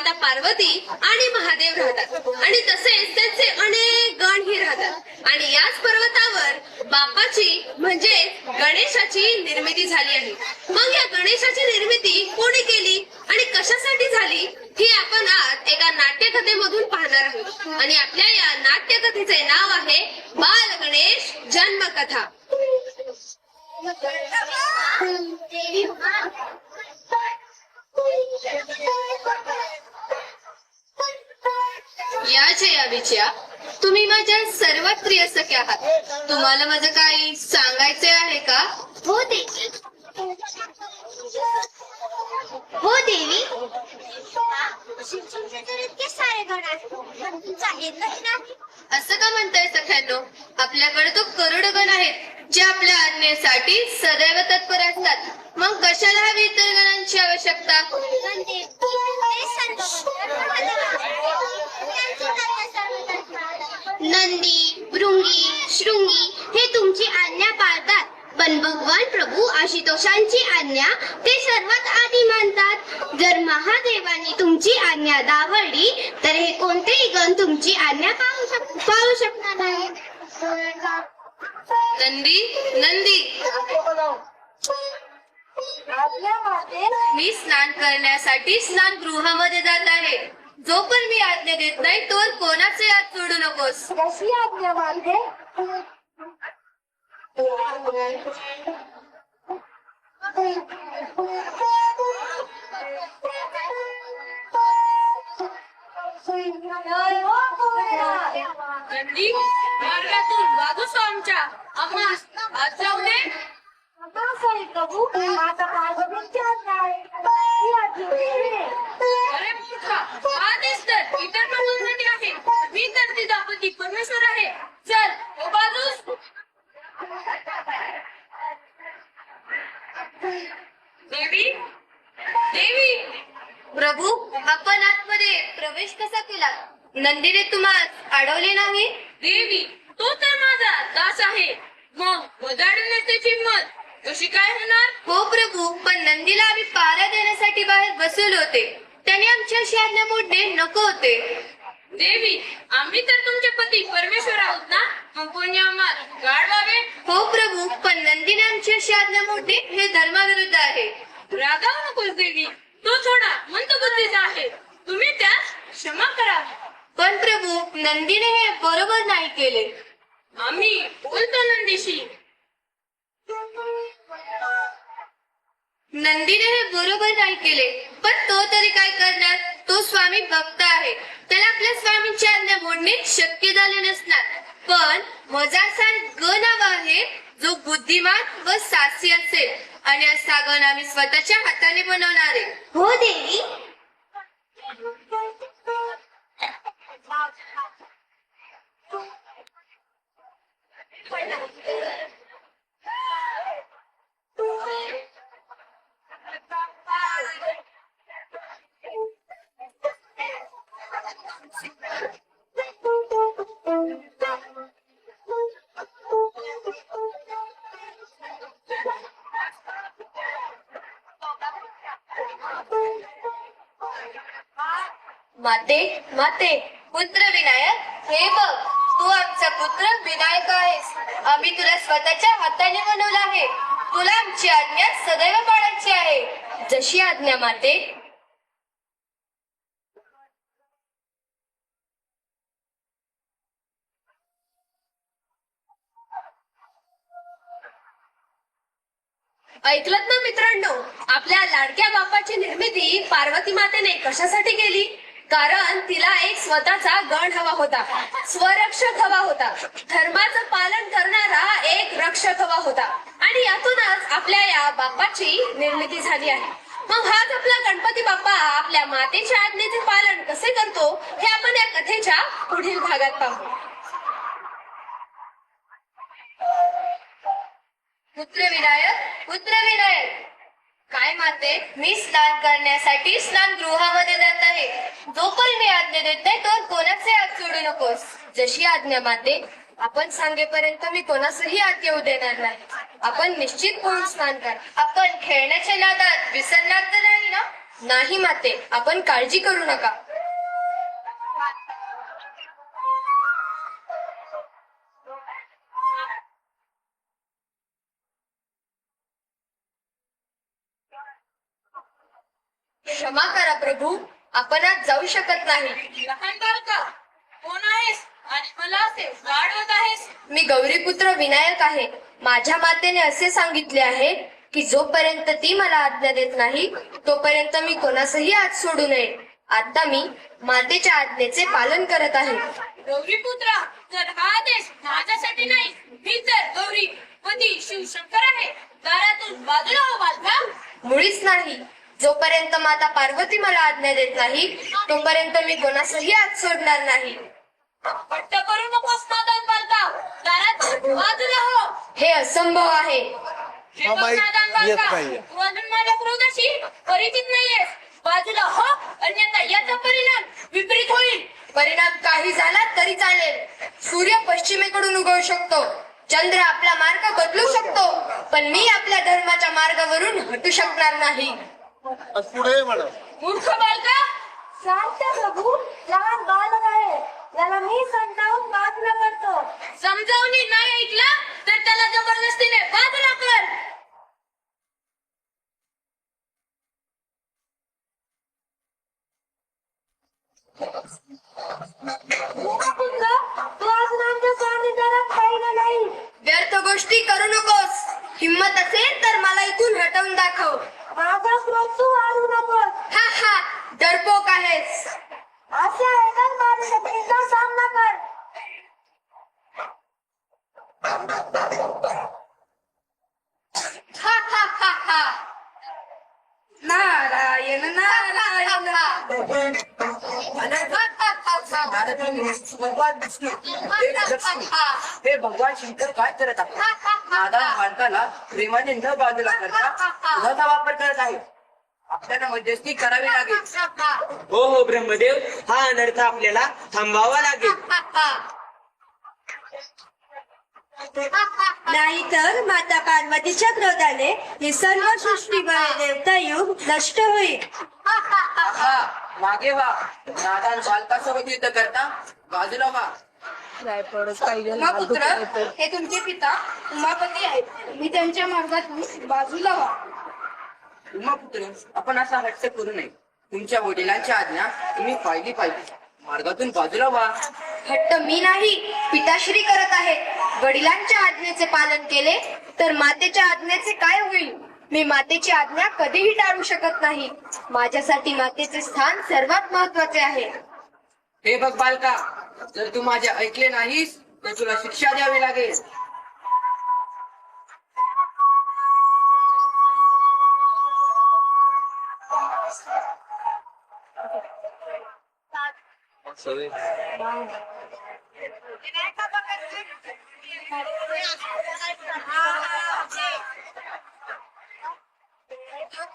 माता पार्वती आणि महादेव राहतात. आणि तसेच त्यांचे अनेक गण ही राहतात. आणि याच पर्वतावर बापाची म्हणजे गणेशाची निर्मिती झाली आहे. मग या गणेशाची निर्मिती कोणी केली आणि कशासाठी झाली ही आपण आज एका नाट्यकथेमधून पाहणार आहोत. आणि आपल्या या नाट्यकथेचे नाव आहे बाल गणेश जन्मकथा. या जयाविच्या तुम्ही माझ्या सर्वात प्रिय सख्या आहात. तुम्हाला माझं काही सांगायचे आहे का? हो देवी. हो देवी. असं का म्हणताय सख्यांनो? आपल्याकडे तो करोड गण आहेत जे आपल्या आज्ञेसाठी सदैव तत्पर असतात. मग कशाला हवी इतर गणांची आवश्यकता पण देवी हे सर्व गण त्यांची नावे सर्व नंदी भृंगी शृंगी हे तुमची आज्ञा पाळतात पण भगवान प्रभू आशुतोषांची आज्ञा ते सर्वात आधी मानतात. जर महादेवानी तुमची आज्ञा दावडली तर हे कोणतेही गण तुमची आज्ञा पाळू शक पाळू शकणार नाही. नंदी नंदी. मी स्नान करण्यासाठी स्नान गृहामध्ये जात आहे. जो पण मी आज्ञा देत नाही तोवर कोणाचे हात सोडू नकोस. कशी आज्ञा मानते? नंदी मार्गातून वागूस आमच्या. आम्हास हात दे अरे मूर्खा तर इतर प्रबंधनी आहे. मी तर ती दापती परमेश्वर आहे. चल ओ बाजूस देवी? देवी? प्रभू आपण आतमध्ये प्रवेश कसा केला? नंदीने तुम्हाला अडवले नाही देवी तो तर माझा दास आहे. मग वजाडण्याची त्याची मत कशी काय होणार? हो प्रभू पण नंदीला आम्ही पारा देण्यासाठी बाहेर बसवले होते. त्याने आमच्या आज्ञा मोडणे नको होते. देवी आम्ही तर तुमचे पती परमेश्वर आहोत ना? मग आम्हाला गाडवावे हो प्रभू पण नंदीने आमच्याशी आज्ञा मोडणे हे धर्माविरुद्ध आहे. रागावू नकोस देवी तो थोडा मंदबुद्धीचा आहे. तुम्ही त्यास क्षमा करा. पण प्रभू नंदीने हे बरोबर नाही केले. आम्ही बोलतो नंदीशी. नंदीने हे बरोबर नाही केले पण तो तरी काय करणार? तो स्वामी भक्त आहे. त्याला आपल्या स्वामींची आज्ञा मोडणे शक्य झाले नसणार. पण वजासार ग नाव आहे जो बुद्धिमान व साहसी असेल. आणि असा गण आम्ही स्वतःच्या हाताने बनवणार आहे. हो देवी. माते पुत्र विनायक हे बघ तू आमचा पुत्र विनायक आहेस. आम्ही तुला स्वतःच्या हाताने बनवलं आहे. तुला आमची आज्ञा सदैव पाळायची आहे. जशी आज्ञा माते. ऐकलत ना मित्रांनो आपल्या लाडक्या बापाची निर्मिती पार्वती मातेने कशासाठी केली? कारण तिला एक स्वतःचा गण हवा होता. स्वरक्षक हवा होता. धर्माचं पालन करणारा एक रक्षक हवा होता. आणि यातूनच आपल्या या बाप्पाची निर्मिती झाली आहे. मग हाच आपला गणपती बाप्पा आपल्या मातेच्या आज्ञेचे पालन कसे करतो हे आपण या कथेच्या पुढील भागात पाहू. पुत्र विनायक पुत्र विनायक काय माते मी स्नान करण्यासाठी स्नान गृहामध्ये जात आहे. जो पण मी आज्ञा देत नाही तो कोणाचे हात सोडू नकोस. जशी आज्ञा माते आपण सांगेपर्यंत मी कोणासही आत येऊ देणार नाही. आपण निश्चित होऊन स्नान कर. आपण खेळण्याच्या नादात विसरणार तर नाही ना? नाही माते आपण काळजी करू नका. क्षमा करा प्रभू आपण आज जाऊ शकत नाही. लहान बालका कोण आहेस? आणि मला असे वाढवत आहेस? मी गौरीपुत्र विनायक आहे. माझ्या मातेने असे सांगितले आहे की जोपर्यंत ती मला आज्ञा देत नाही तोपर्यंत मी कोणासही आज सोडू नये. आता मी मातेच्या आज्ञेचे पालन करत आहे. गौरीपुत्रा जर हा आदेश माझ्यासाठी नाही मी तर गौरी पती शिवशंकर आहे. दारातून बाजूला हो मुळीच नाही. जोपर्यंत माता पार्वती मला आज्ञा देत नाही तोपर्यंत मी कोणासही आज सोडणार नाही. पट्ट करू नकोस नादान बालका दारात बाजूला हो. हे असंभव आहे. बघ माहित- नादान येत बालका नाहीये. तू अजून माझ्या क्रोधाशी परिचित नाहीयेस बाजूला हो अन्यथा याचा परिणाम विपरीत होईल. परिणाम काही झाला तरी चालेल. सूर्य पश्चिमेकडून उगवू शकतो. चंद्र आपला मार्ग बदलू शकतो. पण मी आपल्या धर्माच्या मार्गावरून हटू शकणार नाही. पुढे ये मॅडम. मूर्ख बालका शांत प्रभू लहान बालक आहे. त्याला मी समजावून बाजूला करतो समजावून नाही ऐकला तर त्याला जबरदस्तीने बाजूला कर. तू अजून आमच्या स्वामींद्वारात पाहिलं नाही. व्यर्थ गोष्टी करू नकोस. हिम्मत असेल तर मला इथून हटवून दाखव. माझा क्रोध तू वाढू नकोस. हा हा. डरपोक आहेस. अशा एकाच माझ्या शक्तीचा सामना कर हा हा हा हा नारायण नारायण भगवान विष्णू हे हे भगवान शंकर काय करत आहे नादान बालकाला प्रेमाने न बाजूला करता दुधाचा वापर करत आहे आपल्याला मध्यस्थी करावी लागेल. हो हो ब्रह्मदेव. हा अनर्थ आपल्याला थांबावा लागेल. नाहीतर माता पार्वतीच्या क्रोधाने ही सर्व सृष्टीमय देवता युग नष्ट होईल. मागे व्हा. नादान बालकासोबत युद्ध करता. बाजूला व्हा. उमापुत्र हे तुमचे पिता उमापती आहेत. मी त्यांच्या मार्गातून बाजूला व्हा. उमापुत्र आपण असा हट्ट करू नये. तुमच्या वडिलांची आज्ञा तुम्ही पाहिली पाहिजे. मार्गातून बाजूला व्हा. हट्ट मी नाही पिताश्री करत आहेत. वडिलांच्या आज्ञेचे पालन केले तर मातेच्या आज्ञेचे काय होईल? मी मातेची आज्ञा कधीही टाळू शकत नाही. माझ्यासाठी मातेचे स्थान सर्वात महत्त्वाचे आहे. हे बघ बालका जर तू माझे ऐकले नाहीस तर तुला शिक्षा द्यावी लागेल.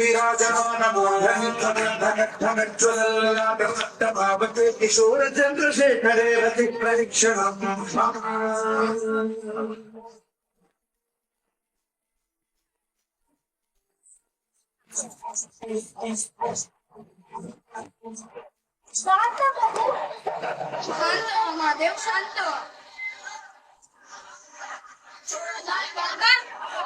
विराजमानमोहनिकरन्धनद्धनज्ज्वलल्ललाटमट्टभावते किशोरचन्द्रशेखरे रति प्रदीक्षणम् शांत प्रभू शांत महादेव शांत बालका,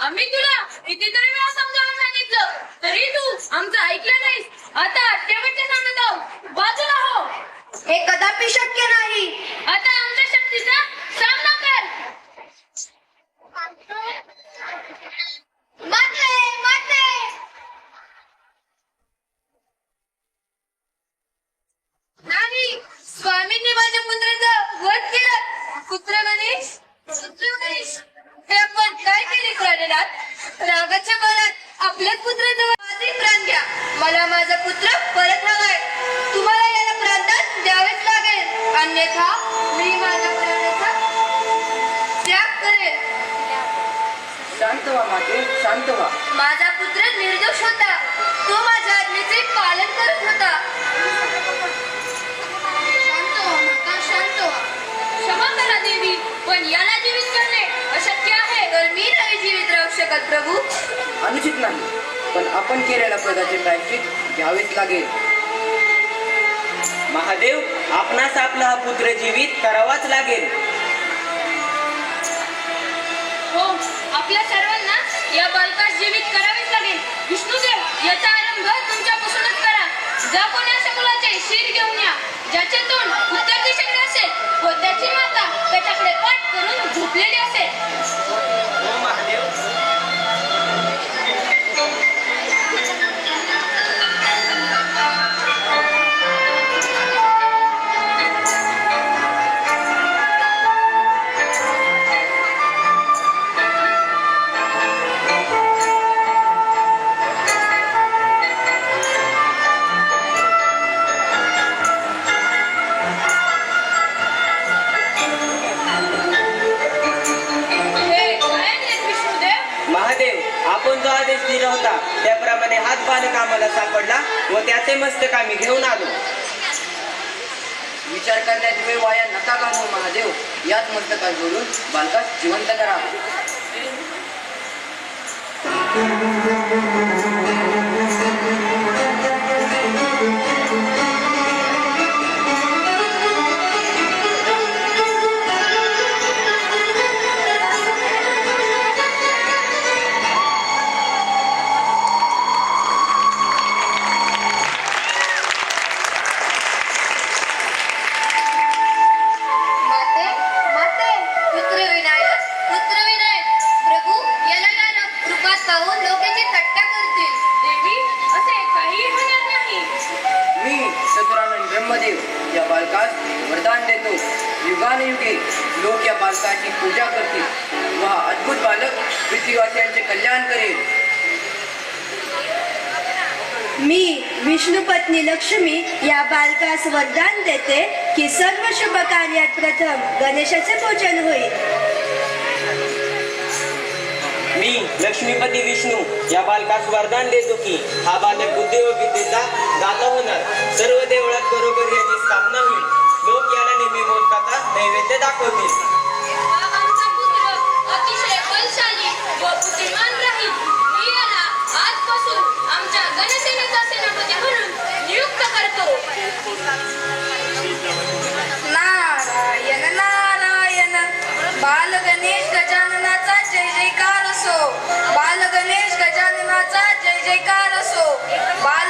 आम्ही तुला कितीतरी वेळा समजावून सांगितलं तरी तू आमचं ऐकलं नाहीस. आता शेवटच्या सांगत आहोत बाजूला हो. हे कदापि शक्य नाही. आता आमच्या शक्तीचा माझा पुत्र निर्दोष होता. तो माझ्या आज्ञेचे पालन करत होता. शांत व्हा माता शांत व्हा क्षमा करा देवी पण याला जीवित करणे अशक्य आहे. तर मी नाही जीवित राहू शकत प्रभू. अनुचित नाही पण आपण केलेल्या पदाचे प्रायश्चित घ्यावेच लागेल. महादेव आपणास आपला हा पुत्र जीवित करावाच लागेल हो आपल्या सर्वांना या बालकास जीवित करावेच लागेल विष्णुदेव याचा आरंभ तुमच्यापासूनच करा. जा कोणी अशा मुलाचे शीर घेऊन या ज्याचे तोंड उत्तर दिशेकडे असेल व त्याची माता त्याच्याकडे पाठ करून झोपलेली असेल. हो, घेऊन आलो. विचार करण्यात वेळ वाया नका घालवू महादेव. याच मस्तकात जोडून बालकास जिवंत करा. पृथ्वीवासियांचे कल्याण करेल मी विष्णुपत्नी लक्ष्मी या बालकास वरदान देते की सर्व शुभ कार्यात प्रथम गणेशाचे पूजन होईल. मी लक्ष्मीपती विष्णू या बालकास वरदान देतो की हा बालक बुद्धी व विद्येचा दाता होणार. सर्व देवळात बरोबर याची स्थापना होईल. लोक याला नेहमी मोदकाचा नैवेद्य दाखवतील. गणेश गजाननाचा जय जयकार असो. बाल गणेश गजाननाचा जय जयकार असो. बाल